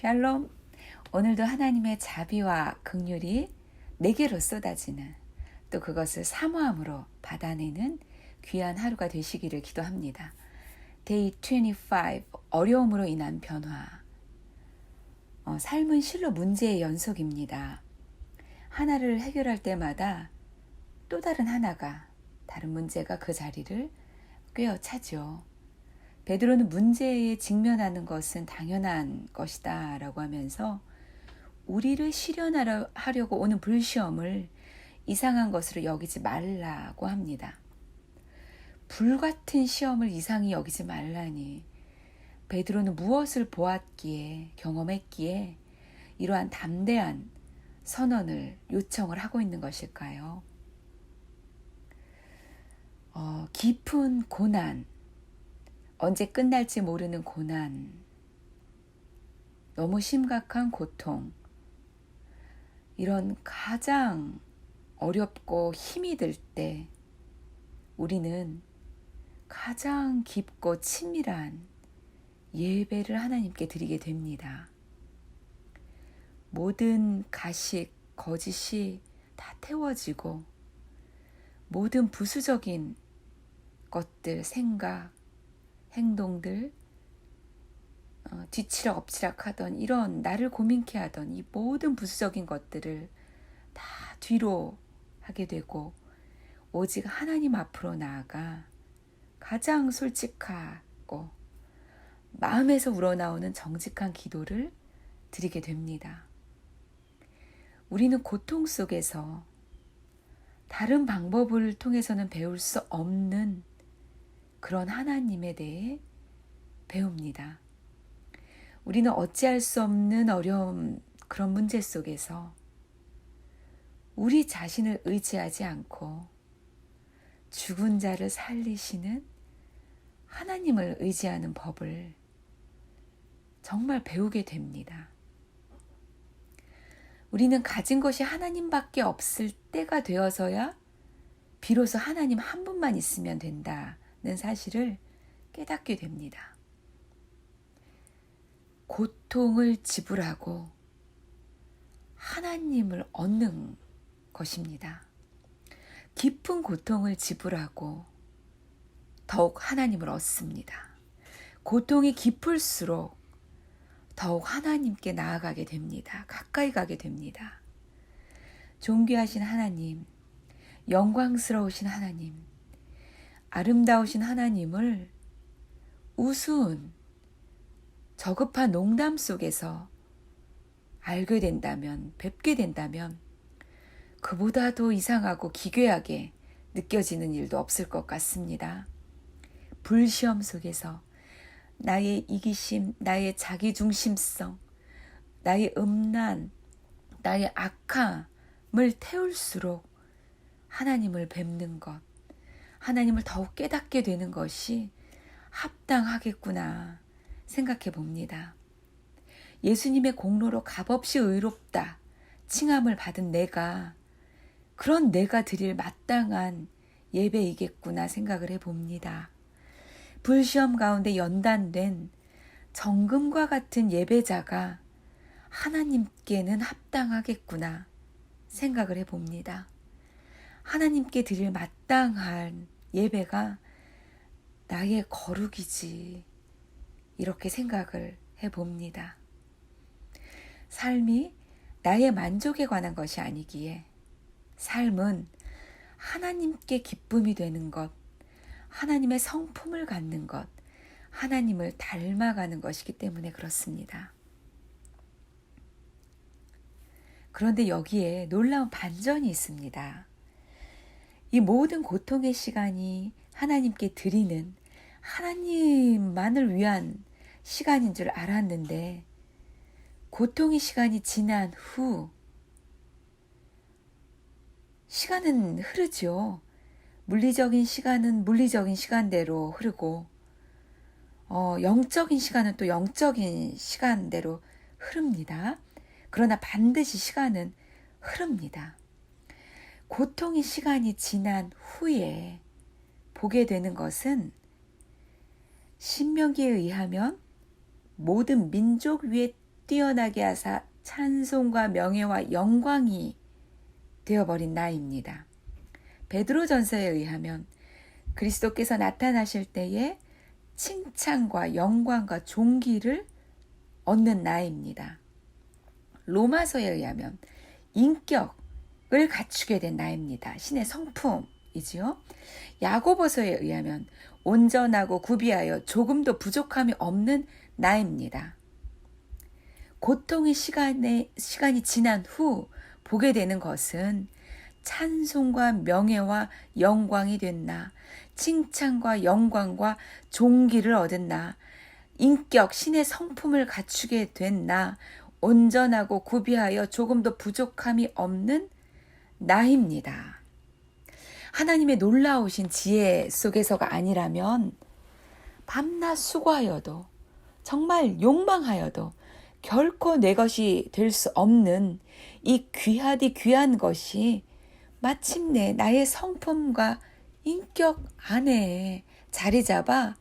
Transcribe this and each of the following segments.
샬롬. 오늘도 하나님의 자비와 극률이 내게로 쏟아지는 또 그것을 사모함으로 받아내는 귀한 하루가 되시기를 기도합니다. 데이 25 어려움으로 인한 변화. 어, 삶은 실로 문제의 연속입니다. 하나를 해결할 때마다 또 다른 하나가 다른 문제가 그 자리를 꿰어차죠. 베드로는 문제에 직면하는 것은 당연한 것이다 라고 하면서 우리를 실현하려고 오는 불시험을 이상한 것으로 여기지 말라고 합니다. 불같은 시험을 이상히 여기지 말라니 베드로는 무엇을 보았기에 경험했기에 이러한 담대한 선언을 요청을 하고 있는 것일까요? 어, 깊은 고난, 언제 끝날지 모르는 고난, 너무 심각한 고통, 이런 가장 어렵고 힘이 들 때 우리는 가장 깊고 친밀한 예배를 하나님께 드리게 됩니다. 모든 가식, 거짓이 다 태워지고 모든 부수적인 것들, 생각, 행동들, 어, 뒤치락 엎치락 하던 이런 나를 고민케 하던 이 모든 부수적인 것들을 다 뒤로 하게 되고 오직 하나님 앞으로 나아가 가장 솔직하고 마음에서 우러나오는 정직한 기도를 드리게 됩니다. 우리는 고통 속에서 다른 방법을 통해서는 배울 수 없는 그런 하나님에 대해 배웁니다. 우리는 어찌할 수 없는 어려움, 그런 문제 속에서 우리 자신을 의지하지 않고 죽은 자를 살리시는 하나님을 의지하는 법을 정말 배우게 됩니다. 우리는 가진 것이 하나님밖에 없을 때가 되어서야 비로소 하나님 한 분만 있으면 된다는 사실을 깨닫게 됩니다. 고통을 지불하고 하나님을 얻는 것입니다. 깊은 고통을 지불하고 더욱 하나님을 얻습니다. 고통이 깊을수록 더욱 하나님께 나아가게 됩니다. 가까이 가게 됩니다. 존귀하신 하나님, 영광스러우신 하나님, 아름다우신 하나님을 우스운 저급한 농담 속에서 알게 된다면, 뵙게 된다면, 그보다도 이상하고 기괴하게 느껴지는 일도 없을 것 같습니다. 불시험 속에서 나의 이기심, 나의 자기중심성, 나의 음란, 나의 악함을 태울수록 하나님을 뵙는 것, 하나님을 더욱 깨닫게 되는 것이 합당하겠구나 생각해 봅니다. 예수님의 공로로 값없이 의롭다 칭함을 받은 내가 그런 내가 드릴 마땅한 예배이겠구나 생각을 해 봅니다. 불시험 가운데 연단된 정금과 같은 예배자가 하나님께는 합당하겠구나 생각을 해 봅니다. 하나님께 드릴 마땅한 예배가 나의 거룩이지. 이렇게 생각을 해 봅니다. 삶이 나의 만족에 관한 것이 아니기에 삶은 하나님께 기쁨이 되는 것, 하나님의 성품을 갖는 것, 하나님을 닮아가는 것이기 때문에 그렇습니다. 그런데 여기에 놀라운 반전이 있습니다. 이 모든 고통의 시간이 하나님께 드리는 하나님만을 위한 시간인 줄 알았는데, 고통의 시간이 지난 후, 시간은 흐르죠. 물리적인 시간은 물리적인 시간대로 흐르고, 어, 영적인 시간은 또 영적인 시간대로 흐릅니다. 그러나 반드시 시간은 흐릅니다. 고통의 시간이 지난 후에 보게 되는 것은 신명기에 의하면 모든 민족 위에 뛰어나게 하사 찬송과 명예와 영광이 되어버린 나입니다. 베드로 전서에 의하면 그리스도께서 나타나실 때에 칭찬과 영광과 존귀를 얻는 나입니다. 로마서에 의하면 인격 을 갖추게 된 나입니다. 신의 성품이지요. 야고보서에 의하면 온전하고 구비하여 조금도 부족함이 없는 나입니다. 고통의 시간에, 시간이 지난 후 보게 되는 것은 찬송과 명예와 영광이 됐나, 칭찬과 영광과 종기를 얻었나, 인격, 신의 성품을 갖추게 됐나, 온전하고 구비하여 조금도 부족함이 없는 나입니다. 하나님의 놀라우신 지혜 속에서가 아니라면 밤낮 수고하여도 정말 욕망하여도 결코 내 것이 될 수 없는 이 귀하디 귀한 것이 마침내 나의 성품과 인격 안에 자리 잡아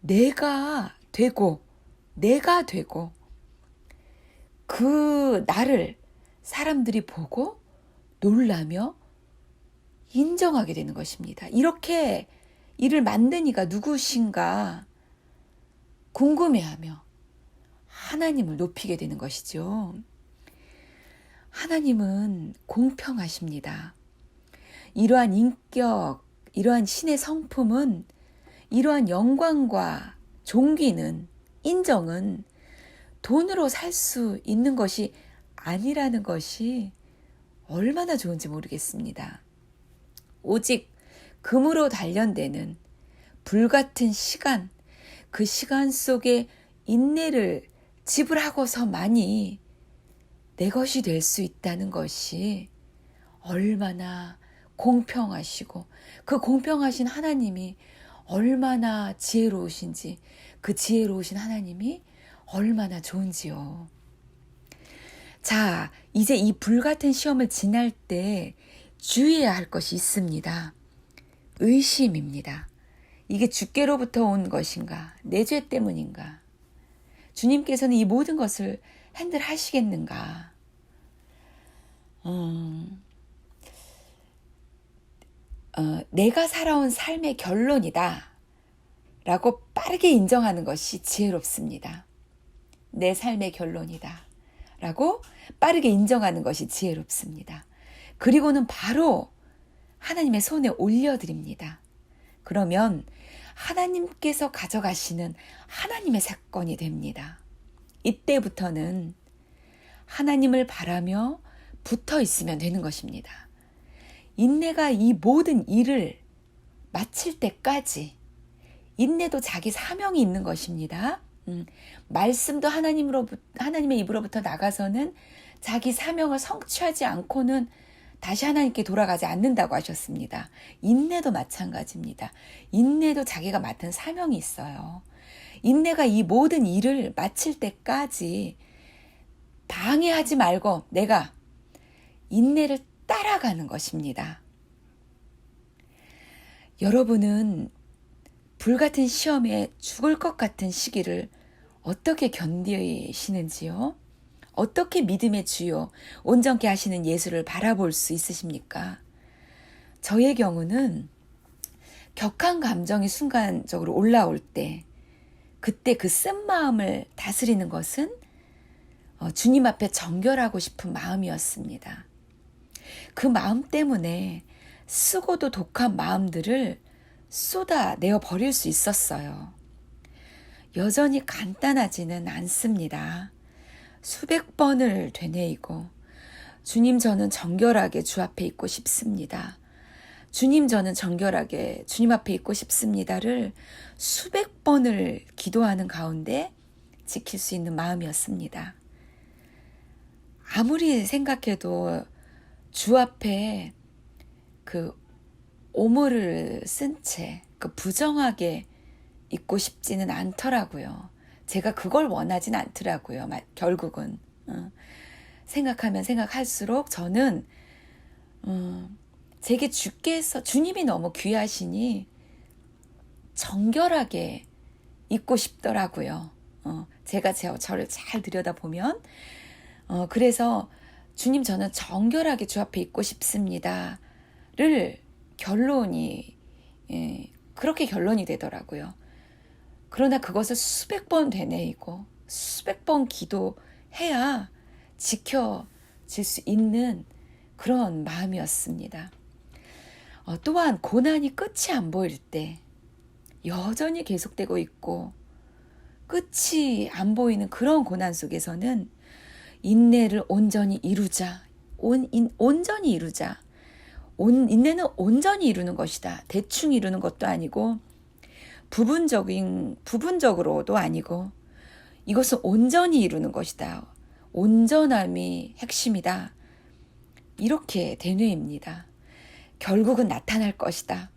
내가 되고 내가 되고 그 나를 사람들이 보고 놀라며 인정하게 되는 것입니다. 이렇게 이를 만든 이가 누구신가 궁금해하며 하나님을 높이게 되는 것이죠. 하나님은 공평하십니다. 이러한 인격, 이러한 신의 성품은 이러한 영광과 종기는 인정은 돈으로 살 수 있는 것이 아니라는 것이 얼마나 좋은지 모르겠습니다. 오직 금으로 단련되는 불같은 시간, 그 시간 속에 인내를 지불하고서만이 내 것이 될 수 있다는 것이 얼마나 공평하시고 그 공평하신 하나님이 얼마나 지혜로우신지 그 지혜로우신 하나님이 얼마나 좋은지요. 자, 이제 이 불같은 시험을 지날 때 주의해야 할 것이 있습니다. 의심입니다. 이게 주께로부터 온 것인가? 내 죄 때문인가? 주님께서는 이 모든 것을 핸들 하시겠는가? 음, 어, 내가 살아온 삶의 결론이다. 라고 빠르게 인정하는 것이 지혜롭습니다. 내 삶의 결론이다. 라고 빠르게 인정하는 것이 지혜롭습니다. 그리고는 바로 하나님의 손에 올려드립니다. 그러면 하나님께서 가져가시는 하나님의 사건이 됩니다. 이때부터는 하나님을 바라며 붙어 있으면 되는 것입니다. 인내가 이 모든 일을 마칠 때까지 인내도 자기 사명이 있는 것입니다. 음, 말씀도 하나님으로 하나님의 입으로부터 나가서는 자기 사명을 성취하지 않고는 다시 하나님께 돌아가지 않는다고 하셨습니다. 인내도 마찬가지입니다. 인내도 자기가 맡은 사명이 있어요. 인내가 이 모든 일을 마칠 때까지 방해하지 말고 내가 인내를 따라가는 것입니다. 여러분은 불같은 시험에 죽을 것 같은 시기를 어떻게 견디시는지요? 어떻게 믿음의 주요, 온전케 하시는 예수를 바라볼 수 있으십니까? 저의 경우는 격한 감정이 순간적으로 올라올 때, 그때 그 쓴 마음을 다스리는 것은 어, 주님 앞에 정결하고 싶은 마음이었습니다. 그 마음 때문에 쓰고도 독한 마음들을 쏟아내어 버릴 수 있었어요. 여전히 간단하지는 않습니다. 수백 번을 되뇌이고 주님 저는 정결하게 주 앞에 있고 싶습니다. 주님 저는 정결하게 주님 앞에 있고 싶습니다를 수백 번을 기도하는 가운데 지킬 수 있는 마음이었습니다. 아무리 생각해도 주 앞에 그 오물을 쓴 채 그 부정하게 있고 싶지는 않더라고요. 제가 그걸 원하진 않더라고요. 결국은 어. 생각하면 생각할수록 저는 어, 제게 주께서 주님이 너무 귀하시니 정결하게 있고 싶더라고요. 어, 제가 제 저를 잘 들여다보면 어, 그래서 주님 저는 정결하게 주 앞에 있고 싶습니다를 결론이 예, 그렇게 결론이 되더라고요. 그러나 그것을 수백 번 되뇌이고 수백 번 기도해야 지켜질 수 있는 그런 마음이었습니다. 어, 또한 고난이 끝이 안 보일 때 여전히 계속되고 있고 끝이 안 보이는 그런 고난 속에서는 인내를 온전히 이루자. 온, 인, 온전히 이루자. 온, 인내는 온전히 이루는 것이다. 대충 이루는 것도 아니고, 부분적인, 부분적으로도 아니고, 이것은 온전히 이루는 것이다. 온전함이 핵심이다. 이렇게 대뇌입니다. 결국은 나타날 것이다.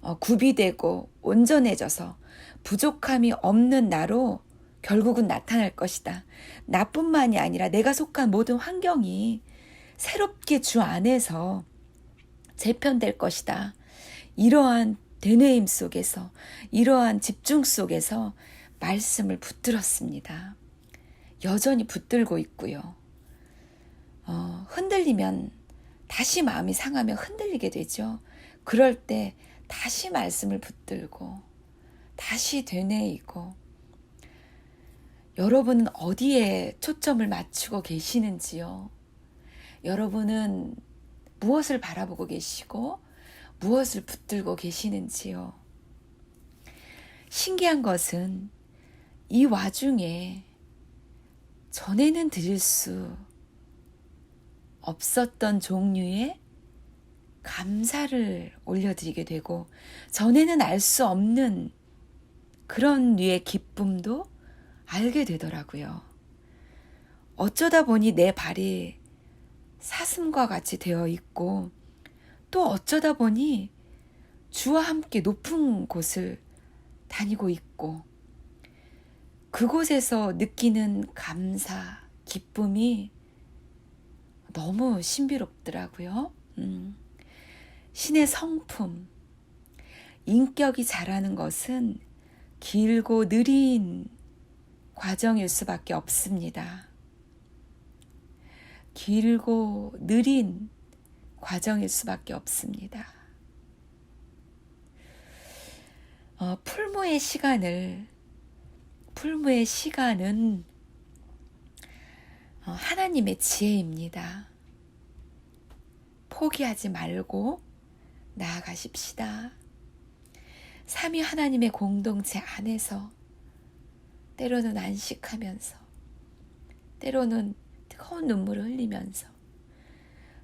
어, 구비되고 온전해져서 부족함이 없는 나로 결국은 나타날 것이다. 나뿐만이 아니라 내가 속한 모든 환경이 새롭게 주 안에서 재편될 것이다. 이러한 대뇌임 속에서, 이러한 집중 속에서 말씀을 붙들었습니다. 여전히 붙들고 있고요. 어, 흔들리면 다시 마음이 상하면 흔들리게 되죠. 그럴 때 다시 말씀을 붙들고 다시 되뇌이고 여러분은 어디에 초점을 맞추고 계시는지요? 여러분은 무엇을 바라보고 계시고 무엇을 붙들고 계시는지요? 신기한 것은 이 와중에 전에는 드릴 수 없었던 종류의 감사를 올려드리게 되고 전에는 알 수 없는 그런 류의 기쁨도 알게 되더라고요. 어쩌다 보니 내 발이 사슴과 같이 되어 있고 또 어쩌다 보니 주와 함께 높은 곳을 다니고 있고 그곳에서 느끼는 감사, 기쁨이 너무 신비롭더라고요. 음. 신의 성품, 인격이 자라는 것은 길고 느린 과정일 수밖에 없습니다. 길고 느린 과정일 수밖에 없습니다. 어, 풀무의 시간을, 풀무의 시간은 어, 하나님의 지혜입니다. 포기하지 말고 나아가십시다. 삼위 하나님의 공동체 안에서 때로는 안식하면서 때로는 뜨거운 눈물을 흘리면서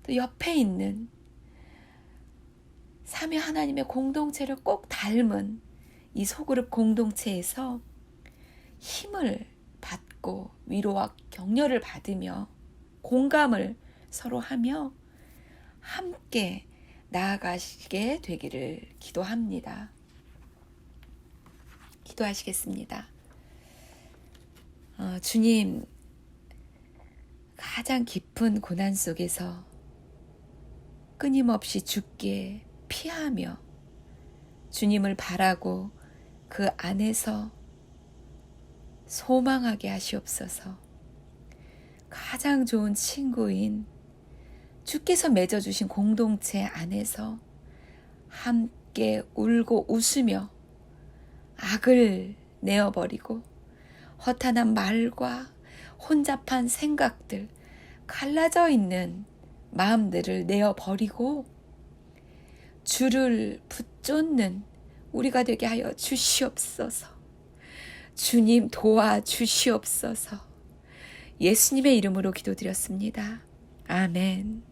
또 옆에 있는 삼위 하나님의 공동체를 꼭 닮은 이 소그룹 공동체에서 힘을 받고 위로와 격려를 받으며 공감을 서로 하며 함께 나아가시게 되기를 기도합니다. 기도하시겠습니다. 어, 주님, 가장 깊은 고난 속에서 끊임없이 죽게 피하며 주님을 바라고 그 안에서 소망하게 하시옵소서. 가장 좋은 친구인 주께서 맺어주신 공동체 안에서 함께 울고 웃으며 악을 내어버리고 허탄한 말과 혼잡한 생각들, 갈라져 있는 마음들을 내어버리고 주를 붙쫓는 우리가 되게 하여 주시옵소서. 주님 도와 주시옵소서. 예수님의 이름으로 기도드렸습니다. 아멘.